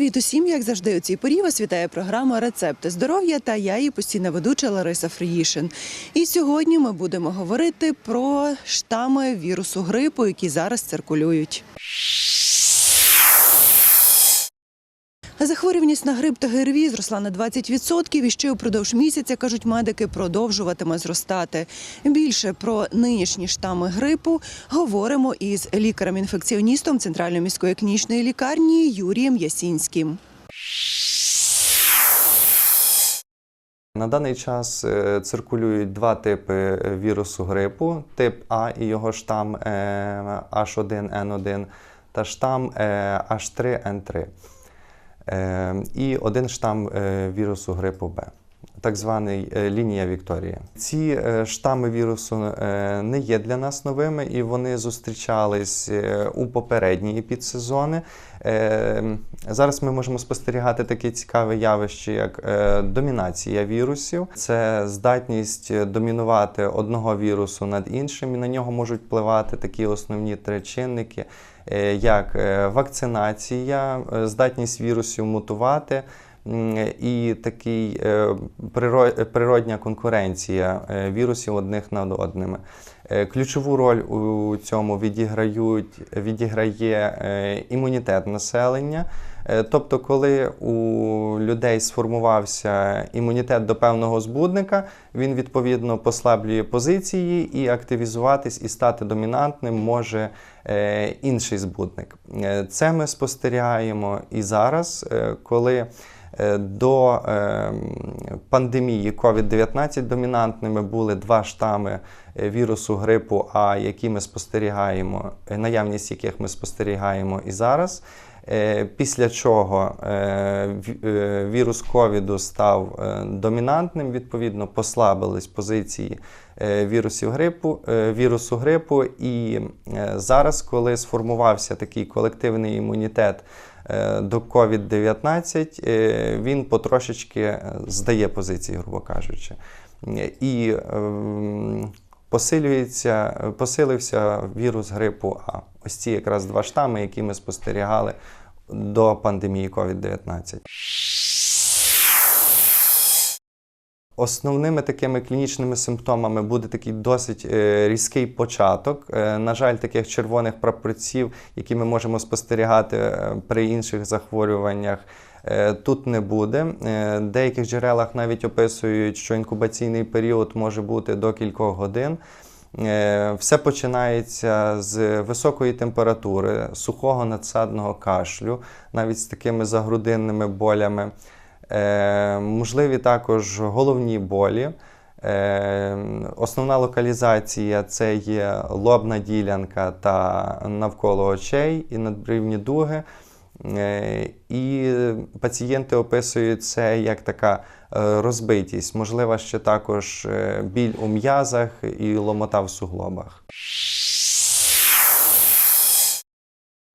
Привіт усім, як завжди, у цій порі вас вітає програма Рецепти здоров'я та я її постійна ведуча Лариса Фріїшин. І сьогодні ми будемо говорити про штами вірусу грипу, які зараз циркулюють. Захворюваність на грип та ГРВІ зросла на 20% і ще упродовж місяця, кажуть медики, продовжуватиме зростати. Більше про нинішні штами грипу говоримо із лікарем-інфекціоністом Центральної міської клінічної лікарні Юрієм Ясінським. На даний час е, циркулюють два типи вірусу грипу: тип А і його штам е, H1N1 та штам е, H3N3. Е, І один штам е, вірусу грипу Б. Так званий е, лінія Вікторії. Ці штами вірусу не є для нас новими, і вони зустрічались у попередні підсезони. Зараз ми можемо спостерігати таке цікаве явище, як домінація вірусів. Це здатність домінувати одного вірусу над іншим, і на нього можуть впливати такі основні три чинники, як е, вакцинація, е, здатність вірусів мутувати. І такий е, природня конкуренція е, вірусів одних над одними. Е, Ключову роль у цьому відіграють, відіграє е, імунітет населення. Е, Тобто, коли у людей сформувався імунітет до певного збудника, він відповідно послаблює позиції і активізуватись і стати домінантним може е, інший збудник. Е, Це ми спостерігаємо і зараз, коли до е, пандемії COVID-19 домінантними були два штами вірусу грипу А, які ми спостерігаємо, наявність яких ми спостерігаємо і зараз. Е, Після чого е, е, вірус ковіду став домінантним, відповідно, послабились позиції вірусів грипу, вірусу грипу. І зараз, коли сформувався такий колективний імунітет до COVID-19, е, він потрошечки здає позиції, грубо кажучи. І ем, посилюється, посилився вірус грипу А. Ось ці якраз два штами, які ми спостерігали до пандемії COVID-19. Основними такими клінічними симптомами буде такий досить е, різкий початок. Е, На жаль, таких червоних прапорців, які ми можемо спостерігати е, при інших захворюваннях, тут не буде. В деяких джерелах навіть описують, що інкубаційний період може бути до кількох годин. Все починається з високої температури, сухого надсадного кашлю, навіть з такими загрудинними болями. Е, Можливі також головні болі. Е, Основна локалізація це є лобна ділянка та навколо очей і надбрівні дуги. Е, І пацієнти описують це як така розбитість, можливо, ще також біль у м'язах і ломота в суглобах.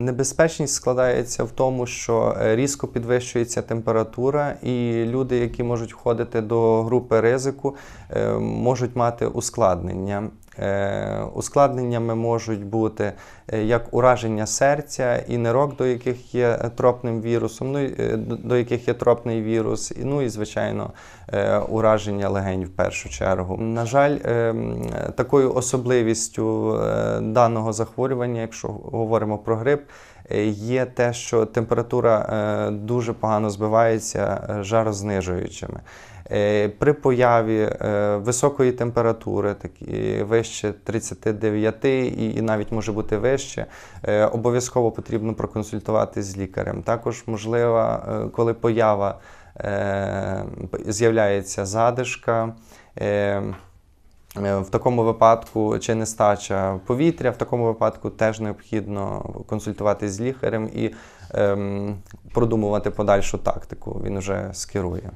Небезпечність складається в тому, що е, різко підвищується температура, і люди, які можуть входити до групи ризику, е, можуть мати ускладнення. Е, Ускладненнями можуть бути е, як ураження серця і нирок, до яких є тропним вірусом, ну е, до- яких є тропний вірус, і, ну і звичайно е, ураження легень в першу чергу. На жаль, е, такою особливістю е, даного захворювання, якщо говоримо про грип, е, є те, що температура е, дуже погано збивається е, жарознижуючими. Е, При появі е, високої температури, такі вище 39 і, навіть може бути вище, е, обов'язково потрібно проконсультуватися з лікарем. Також можливо, коли поява з'являється задишка. В такому випадку чи нестача повітря, в такому випадку теж необхідно консультуватися з лікарем і ем, продумувати подальшу тактику. Він вже скерує.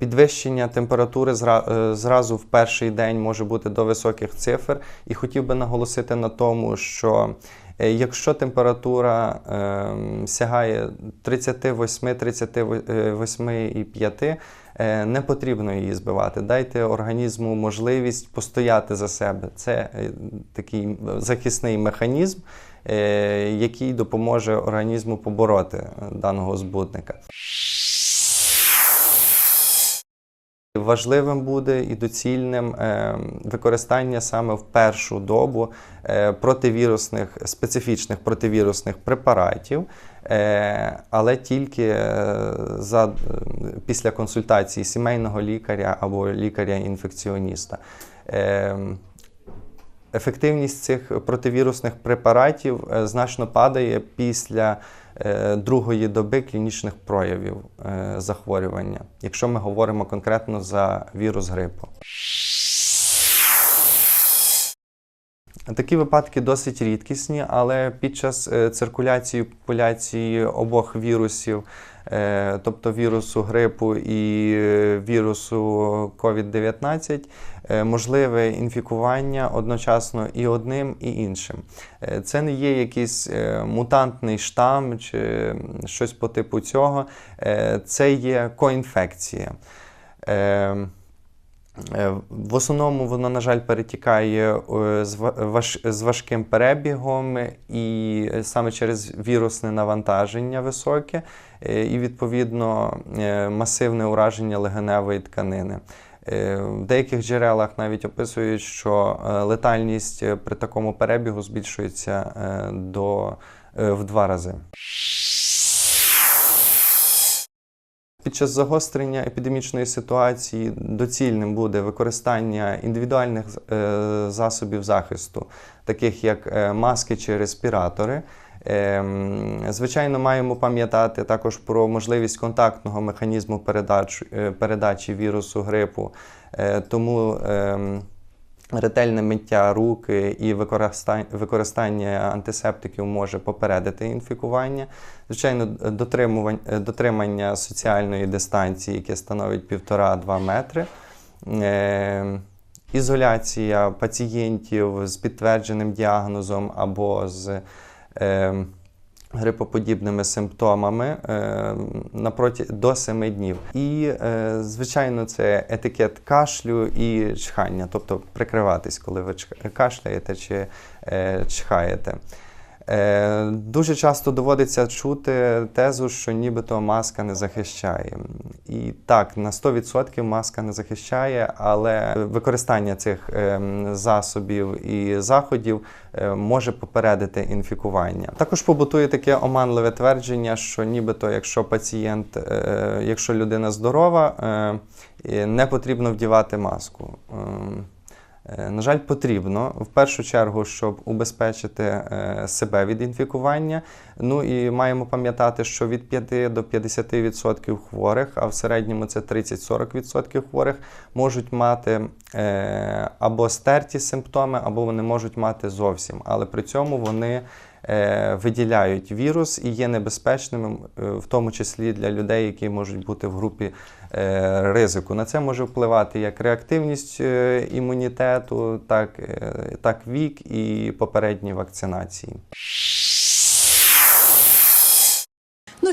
Підвищення температури е, зразу в перший день може бути до високих цифр. І хотів би наголосити на тому, що Е, Якщо температура е, сягає 38-38,5, е, не потрібно її збивати. Дайте організму можливість постояти за себе. Це такий захисний механізм, який допоможе організму побороти даного збудника. Важливим буде і доцільним е, використання саме в першу добу е, противірусних специфічних противірусних препаратів, е, але тільки за, після консультації сімейного лікаря або лікаря-інфекціоніста. Ефективність цих противірусних препаратів значно падає після другої доби клінічних проявів е, захворювання, якщо ми говоримо конкретно за вірус грипу. Такі випадки досить рідкісні, але під час е, циркуляції популяції обох вірусів, е, тобто вірусу грипу і е, вірусу COVID-19, е, можливе інфікування одночасно і одним, і іншим. Е, Це не є якийсь е, мутантний штам чи щось по типу цього, Е, це є коінфекція. Е, Е, В основному воно, на жаль, перетікає е, з ва- важ- з важким перебігом і саме через вірусне навантаження високе, е, і відповідно е, масивне ураження легеневої тканини. Е, В деяких джерелах навіть описують, що е, летальність е, при такому перебігу збільшується е, до, е, в два рази. Під час загострення епідемічної ситуації доцільним буде використання індивідуальних е, засобів захисту, таких як е, маски чи респіратори. Ем, Звичайно, маємо пам'ятати також про можливість контактного механізму передач, е, передачі вірусу грипу, тому ем, ретельне миття рук і використання, антисептиків може попередити інфікування. Звичайно, дотримання соціальної дистанції, яке становить 1,5-2 метри. Е, Ізоляція пацієнтів з підтвердженим діагнозом або з е, грипоподібними симптомами е, напроти до 7 днів. І, е, звичайно, це етикет кашлю і чхання, тобто прикриватись, коли ви кашляєте чи е, чхаєте. Е, Дуже часто доводиться чути тезу, що нібито маска не захищає. І так, на 100% маска не захищає, але використання цих ем, засобів і заходів е, може попередити інфікування. Також побутує таке оманливе твердження, що нібито, якщо пацієнт, е, якщо людина здорова, е, не потрібно вдівати маску. Е, На жаль, потрібно в першу чергу, щоб убезпечити е, себе від інфікування. Ну і маємо пам'ятати, що від 5 до 50% хворих, а в середньому це 30-40% хворих, можуть мати е, або стерті симптоми, або вони можуть мати зовсім. Але при цьому вони виділяють вірус і є небезпечними, в тому числі для людей, які можуть бути в групі ризику. На це може впливати як реактивність е, імунітету, так, е, так вік і попередні вакцинації.